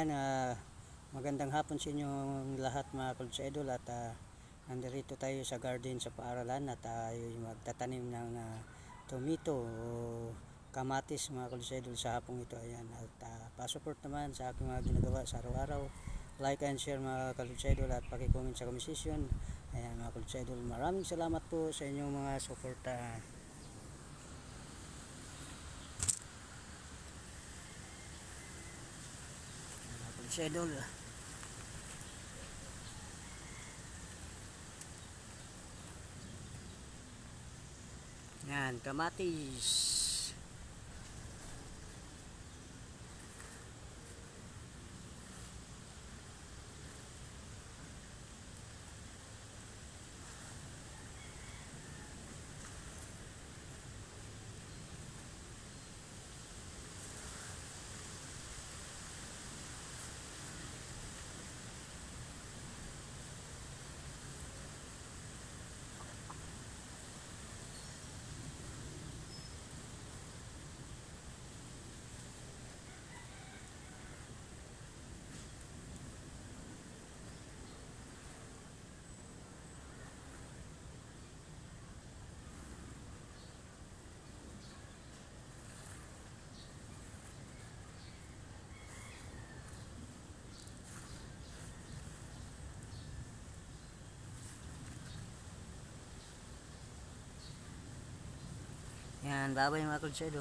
Ayan, ah, magandang hapon sa inyong lahat mga Kulsa Idol at ah, nandito tayo sa garden sa paaralan at tayo magtatanim ng ah, tomato o kamatis mga Kulsa Idol sa hapong ito. Ayan, at ah, pasupport naman sa aking mga ginagawa sa araw-araw. Like and share mga Kulsa Idol at pakicomment sa comment. Ayan mga Kulsa Idol, maraming salamat po sa inyong mga suporta. Mga Idol. Yan, kamatis. Yan, babay mga Kulsa Idol.